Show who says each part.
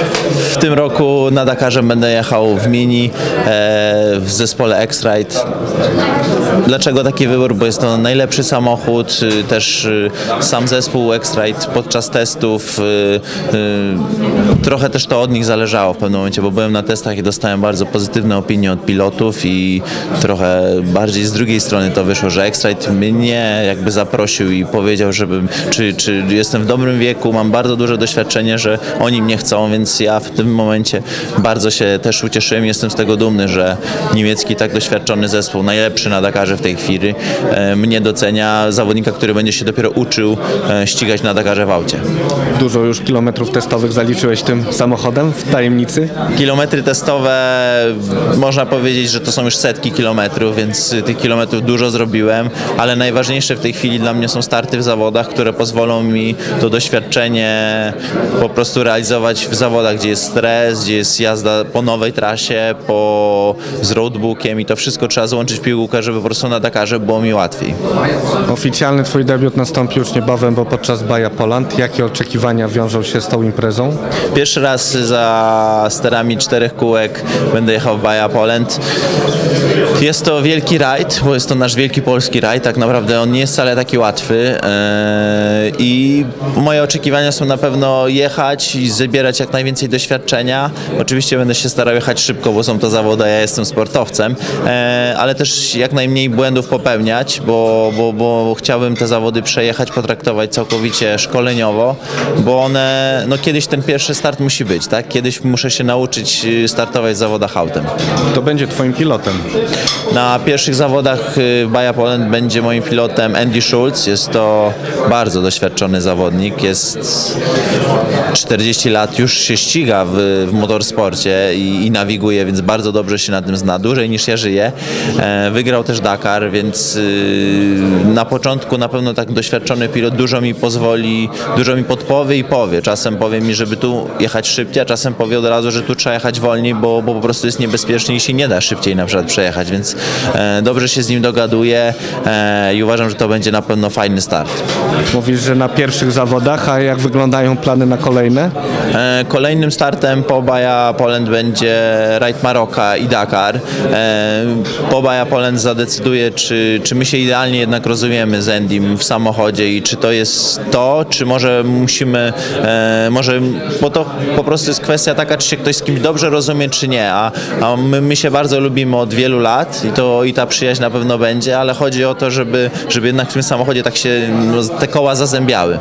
Speaker 1: Thank you. W tym roku na Dakarze będę jechał w Mini e, w zespole X-Ride. Dlaczego taki wybór? Bo jest to najlepszy samochód, y, też y, sam zespół X-Ride podczas testów, y, trochę też to od nich zależało w pewnym momencie, bo byłem na testach i dostałem bardzo pozytywne opinie od pilotów i trochę bardziej z drugiej strony to wyszło, że X-Ride mnie jakby zaprosił i powiedział, żebym, czy, czy jestem w dobrym wieku, mam bardzo duże doświadczenie, że oni mnie chcą, więc ja w tym momencie bardzo się też ucieszyłem jestem z tego dumny, że niemiecki tak doświadczony zespół, najlepszy na Dakarze w tej chwili, e, mnie docenia, zawodnika, który będzie się dopiero uczył e, ścigać na Dakarze w aucie.
Speaker 2: Dużo już kilometrów testowych zaliczyłeś tym samochodem w tajemnicy?
Speaker 1: Kilometry testowe, można powiedzieć, że to są już setki kilometrów, więc tych kilometrów dużo zrobiłem, ale najważniejsze w tej chwili dla mnie są starty w zawodach, które pozwolą mi to doświadczenie po prostu realizować w zawodach, gdzie jest stres, gdzie jest jazda po nowej trasie, po, z roadbookiem i to wszystko trzeba złączyć w piłkę, żeby po prostu na Dakarze było mi łatwiej.
Speaker 2: Oficjalny twój debiut nastąpi już niebawem, bo podczas Baja Poland. Jakie oczekiwania wiążą się z tą imprezą?
Speaker 1: Pierwszy raz za sterami czterech kółek będę jechał w Baja Poland. Jest to wielki rajd, bo jest to nasz wielki polski rajd. Tak naprawdę on nie jest wcale taki łatwy. Eee, I moje oczekiwania są na pewno jechać i zbierać jak najwięcej doświadczenia. Oczywiście będę się starał jechać szybko, bo są to zawody, ja jestem sportowcem, eee, ale też jak najmniej błędów popełniać, bo, bo, bo chciałbym te zawody przejechać, potraktować całkowicie szkoleniowo, bo one, no kiedyś ten pierwszy start musi być, tak? Kiedyś muszę się nauczyć y, startować w zawodach autem.
Speaker 2: To będzie twoim pilotem.
Speaker 1: Na pierwszych zawodach y, w Baja Poland będzie moim pilotem Andy Schulz. Jest to bardzo doświadczony zawodnik. Jest 40 lat, już się ściga w, w motorsporcie i, i nawiguje, więc bardzo dobrze się na tym zna. Dłużej niż ja żyję. E, wygrał też Dakar, więc y, na początku na pewno tak doświadczony pilot dużo mi pozwoli, dużo mi podpowie i powie. Czasem powie mi, żeby tu jechać szybciej, a czasem powie od razu, że tu trzeba jechać wolniej, bo, bo po prostu jest niebezpiecznie i się nie da szybciej na przykład przejechać, więc e, dobrze się z nim dogaduję e, i uważam, że to będzie na pewno fajny start.
Speaker 2: Mówisz, że na pierwszych zawodach, a jak wyglądają plany na kolejne?
Speaker 1: E, Kolejnym startem po Baja Poland będzie Rajd Maroka i Dakar. E, Po Baja Poland zadecyduje, czy, czy my się idealnie jednak rozumiemy z Endym w samochodzie i czy to jest to, czy może musimy, e, może, bo to po prostu jest kwestia taka, czy się ktoś z kimś dobrze rozumie, czy nie, a, a my, my się bardzo lubimy od wielu lat i, to, i ta przyjaźń na pewno będzie, ale chodzi o to, żeby, żeby jednak w tym samochodzie tak się no, te koła zazębiały.